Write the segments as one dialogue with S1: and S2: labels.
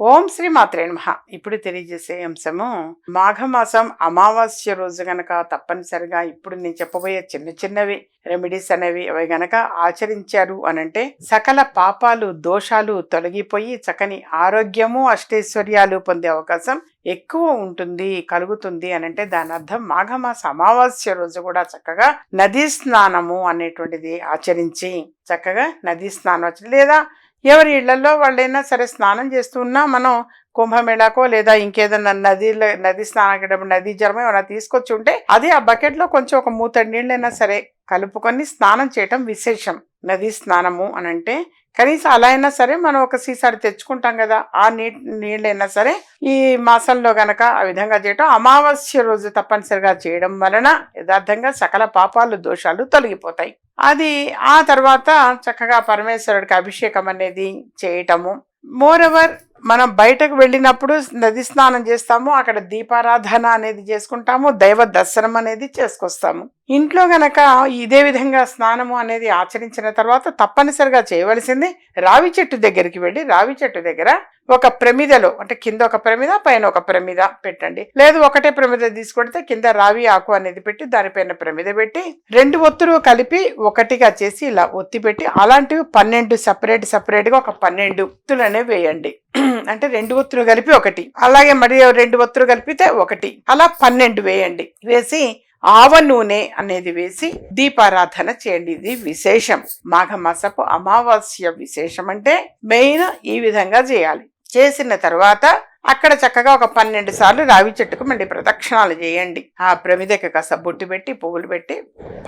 S1: ఓం శ్రీ మాత్రే నమ. ఇప్పుడు తెలియజేసే అంశము మాఘమాసం అమావాస్య రోజు గనక తప్పనిసరిగా ఇప్పుడు నేను చెప్పబోయే చిన్న చిన్నవి రెమెడీస్ అనేవి అవి గనక ఆచరించారు అనంటే సకల పాపాలు దోషాలు తొలగిపోయి చక్కని ఆరోగ్యము అష్టైశ్వర్యాలు పొందే అవకాశం ఎక్కువ ఉంటుంది కలుగుతుంది అనంటే దాని అర్థం మాఘమాస అమావాస్య రోజు కూడా చక్కగా నదీ స్నానము అనేటువంటిది ఆచరించి చక్కగా నదీ స్నానం లేదా ఎవరి ఇళ్ళలో వాళ్ళైనా సరే స్నానం చేస్తున్నా మనం కుంభమేళాకో లేదా ఇంకేదన్నా నదిలో నది స్నానం నది జలం ఏమైనా తీసుకొచ్చి ఉంటే అది ఆ బకెట్లో కొంచెం ఒక మూతడి నీళ్ళైనా సరే కలుపుకొని స్నానం చేయటం విశేషం. నది స్నానము అని అంటే కనీసం అలా అయినా సరే మనం ఒక సీసారి తెచ్చుకుంటాం కదా ఆ నీ నీళ్ళైనా సరే ఈ మాసంలో గనక ఆ విధంగా చేయటం అమావాస్య రోజు తప్పనిసరిగా చేయడం వలన యథార్థంగా సకల పాపాలు దోషాలు తొలగిపోతాయి. అది ఆ తర్వాత చక్కగా పరమేశ్వరుడికి అభిషేకం అనేది చేయటము. మోరవర్ మనం బయటకు వెళ్ళినప్పుడు నది స్నానం చేస్తాము అక్కడ దీపారాధన అనేది చేసుకుంటాము దైవ దర్శనం అనేది చేసుకొస్తాము. ఇంట్లో గనక ఇదే విధంగా స్నానము అనేది ఆచరించిన తర్వాత తప్పనిసరిగా చేయవలసింది రావి చెట్టు దగ్గరికి వెళ్ళి రావి చెట్టు దగ్గర ఒక ప్రమిదలో అంటే కింద ఒక ప్రమిద పైన ఒక ప్రమిద పెట్టండి. లేదు ఒకటే ప్రమిద తీసుకొడితే కింద రావి ఆకు అనేది పెట్టి దానిపైన ప్రమిద పెట్టి రెండు ఒత్తులు కలిపి ఒకటిగా చేసి ఇలా ఒత్తి పెట్టి అలాంటివి పన్నెండు సపరేట్ సపరేట్గా ఒక పన్నెండు ఒత్తులు అనేవి వేయండి. అంటే రెండు ఒత్తులు కలిపి ఒకటి. అలాగే మరి రెండు ఒత్తులు కలిపితే ఒకటి. అలా పన్నెండు వేయండి. వేసి ఆవ నూనె అనేది వేసి దీపారాధన చేయండి. ఇది విశేషం. మాఘమాసపు అమావాస్య విశేషం అంటే మెయిన్ ఈ విధంగా చేయాలి. చేసిన తర్వాత అక్కడ చక్కగా ఒక పన్నెండు సార్లు రావి చెట్టుకు మళ్ళీ ప్రదక్షిణాలు చేయండి. ఆ ప్రమిదకి కాస్త బొట్టు పెట్టి పువ్వులు పెట్టి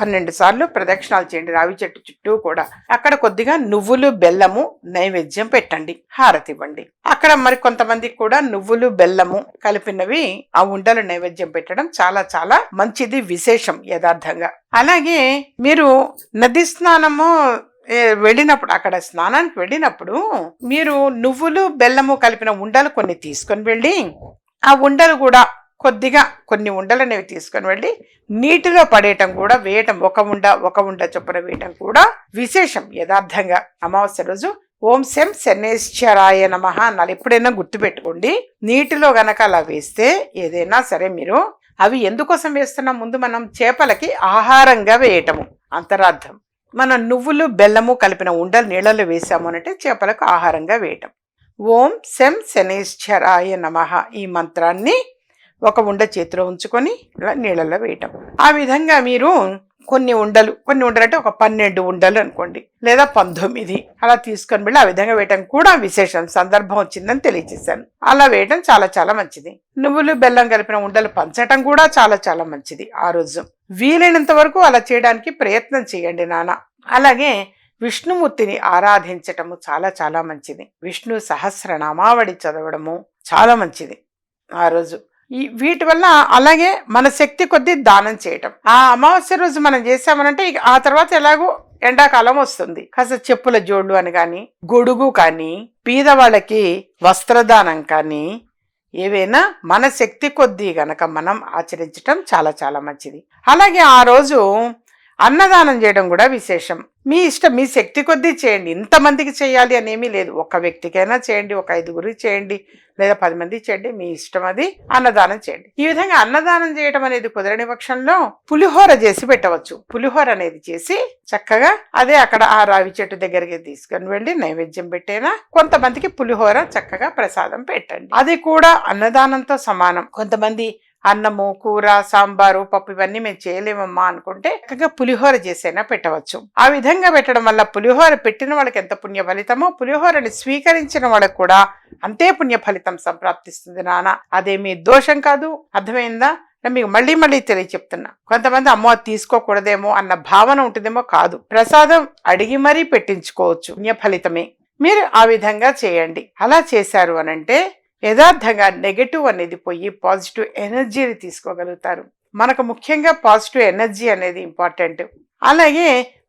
S1: పన్నెండు సార్లు ప్రదక్షిణాలు చేయండి రావి చెట్టు చుట్టూ కూడా. అక్కడ కొద్దిగా నువ్వులు బెల్లము నైవేద్యం పెట్టండి. హారతి ఇవ్వండి. అక్కడ మరి కొంతమందికి కూడా నువ్వులు బెల్లము కలిపినవి ఆ ఉండలు నైవేద్యం పెట్టడం చాలా చాలా మంచిది విశేషం యథార్థంగా. అలాగే మీరు నది స్నానము వెళ్ళినప్పుడు అక్కడ స్నానానికి వెళ్ళినప్పుడు మీరు నువ్వులు బెల్లము కలిపిన ఉండలు కొన్ని తీసుకొని వెళ్ళి ఆ ఉండలు కూడా కొద్దిగా కొన్ని ఉండలు అనేవి తీసుకొని వెళ్ళి నీటిలో పడేయటం కూడా వేయటం ఒక ఉండ ఒక ఉండ చొప్పున వేయటం కూడా విశేషం. యథార్థంగా అమావాస్య రోజు ఓం శం శనేశ్వరాయ నమ అన్నాలు ఎప్పుడైనా గుర్తుపెట్టుకోండి నీటిలో గనక అలా వేస్తే ఏదైనా సరే మీరు అవి ఎందుకోసం వేస్తున్నాం? ముందు మనం చేపలకి ఆహారంగా వేయటము. అంతరార్థం. మనం నువ్వులు బెల్లము కలిపిన ఉండలు నీళ్ళలో వేసాము అంటే చేపలకు ఆహారంగా వేయటం. ఓం శం శనేశ్వరాయ నమ ఈ మంత్రాన్ని ఒక ఉండ చేతిలో ఉంచుకొని ఇలా నీళ్ళలో వేయటం. ఆ విధంగా మీరు కొన్ని ఉండలు కొన్ని ఉండలు అంటే ఒక పన్నెండు ఉండలు అనుకోండి లేదా పంతొమ్మిది. అలా తీసుకొని వెళ్ళి ఆ విధంగా వేయటం కూడా విశేషం సందర్భం వచ్చిందని తెలియజేశాను. అలా వేయటం చాలా చాలా మంచిది. నువ్వులు బెల్లం కలిపిన ఉండలు పంచటం కూడా చాలా చాలా మంచిది ఆ రోజు. వీలైనంత వరకు అలా చేయడానికి ప్రయత్నం చేయండి నాన్న అలాగే విష్ణుమూర్తిని ఆరాధించటము చాలా చాలా మంచిది. విష్ణు సహస్రనామావళి చదవడము చాలా మంచిది ఆ రోజు. వీటి వల్ల అలాగే మన శక్తి కొద్దీ దానం చేయటం. ఆ అమావాస్య రోజు మనం చేసామనంటే ఇక ఆ తర్వాత ఎలాగో ఎండాకాలం వస్తుంది. కాస్త చెప్పుల జోళ్ళు అని కానీ గొడుగు కానీ పీదవాళ్ళకి వస్త్రదానం కానీ ఏవైనా మన శక్తి కొద్దీ గనక మనం ఆచరించటం చాలా చాలా మంచిది. అలాగే ఆ రోజు అన్నదానం చేయడం కూడా విశేషం. మీ ఇష్టం మీ శక్తి కొద్దీ చేయండి. ఇంతమందికి చేయాలి అనేమీ లేదు. ఒక వ్యక్తికైనా చేయండి ఒక ఐదుగురికి చేయండి లేదా పది మంది చేయండి మీ ఇష్టం అది అన్నదానం చేయండి. ఈ విధంగా అన్నదానం చేయడం అనేది కుదరని పక్షంలో పులిహోర చేసి పెట్టవచ్చు. పులిహోర అనేది చేసి చక్కగా అదే అక్కడ ఆ రావి చెట్టు దగ్గరికి తీసుకొని వెళ్ళి నైవేద్యం పెట్టేనా కొంతమందికి పులిహోర చక్కగా ప్రసాదం పెట్టండి. అది కూడా అన్నదానంతో సమానం. కొంతమంది అన్నము కూర సాంబారు పప్పు ఇవన్నీ మేము చేయలేమమ్మా అనుకుంటే చక్కగా పులిహోర చేసైనా పెట్టవచ్చు. ఆ విధంగా పెట్టడం వల్ల పులిహోర పెట్టిన వాళ్ళకి ఎంత పుణ్య ఫలితమో పులిహోరని స్వీకరించిన వాళ్ళకి కూడా అంతే పుణ్య ఫలితం సంప్రాప్తిస్తుంది నాన్న. అదేమీ దోషం కాదు. అర్థమైందా? నేను మీకు మళ్ళీ మళ్ళీ తెలియ చెప్తున్నా కొంతమంది అమ్మో అది తీసుకోకూడదేమో అన్న భావన ఉంటుందేమో కాదు. ప్రసాదం అడిగి మరీ పెట్టించుకోవచ్చు. పుణ్య ఫలితమే. మీరు ఆ విధంగా చేయండి. అలా చేశారు అనంటే యథార్థంగా నెగటివ్ అనేది పోయి పాజిటివ్ ఎనర్జీని తీసుకోగలుగుతారు. మనకు ముఖ్యంగా పాజిటివ్ ఎనర్జీ అనేది ఇంపార్టెంట్ అలాగే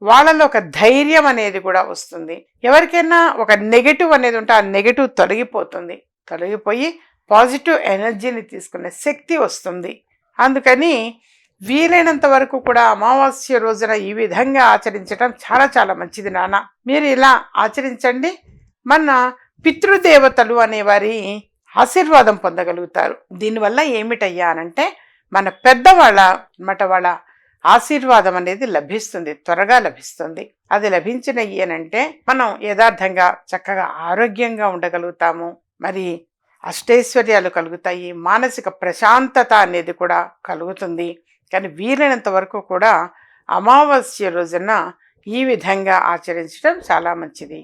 S1: వాళ్ళలో ఒక ధైర్యం అనేది కూడా వస్తుంది. ఎవరికైనా ఒక నెగటివ్ అనేది ఉంటే ఆ నెగటివ్ తొలగిపోతుంది. తొలగిపోయి పాజిటివ్ ఎనర్జీని తీసుకునే శక్తి వస్తుంది. అందుకని వీలైనంత వరకు కూడా అమావాస్య రోజున ఈ విధంగా ఆచరించడం చాలా చాలా మంచిది నాన్న. మీరు ఇలా ఆచరించండి. మన పితృదేవతలు అనేవారి ఆశీర్వాదం పొందగలుగుతారు. దీనివల్ల ఏమిటయ్యా అనంటే మన పెద్దవాళ్ళ అనమాట వాళ్ళ ఆశీర్వాదం అనేది లభిస్తుంది త్వరగా లభిస్తుంది. అది లభించినవి అనంటే మనం యథార్థంగా చక్కగా ఆరోగ్యంగా ఉండగలుగుతాము. మరి అష్టైశ్వర్యాలు కలుగుతాయి మానసిక ప్రశాంతత అనేది కూడా కలుగుతుంది. కానీ వీలైనంత వరకు కూడా అమావాస్య రోజున ఈ విధంగా ఆచరించడం చాలా మంచిది.